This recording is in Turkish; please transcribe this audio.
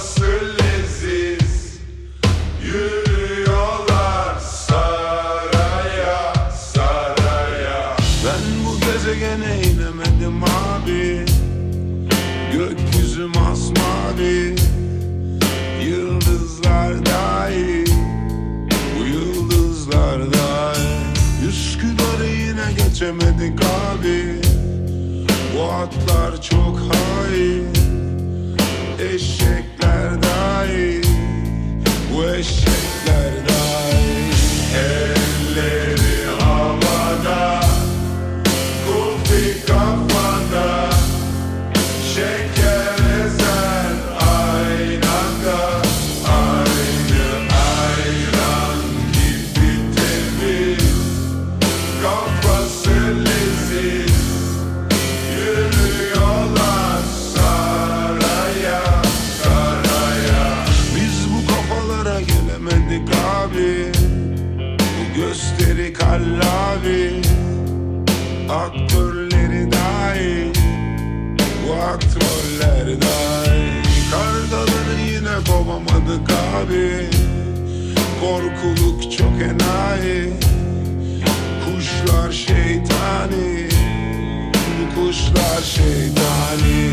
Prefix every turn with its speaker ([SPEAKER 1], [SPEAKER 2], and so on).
[SPEAKER 1] nasıl saraya saraya. Ben bu gezegene inemedim abi. Gökyüzü masmavi Yıldızlar dahi. Bu yıldızlar dahi. Üsküdar'ı yine geçemedik abi. Bu atlar çok hafif Bu Bu gösteri kallavi Aktörleri dahil Bu aktörler dahil Kargaları yine kovamadık abi Korkuluk çok enayi Kuşlar şeytani kuşlar şeytani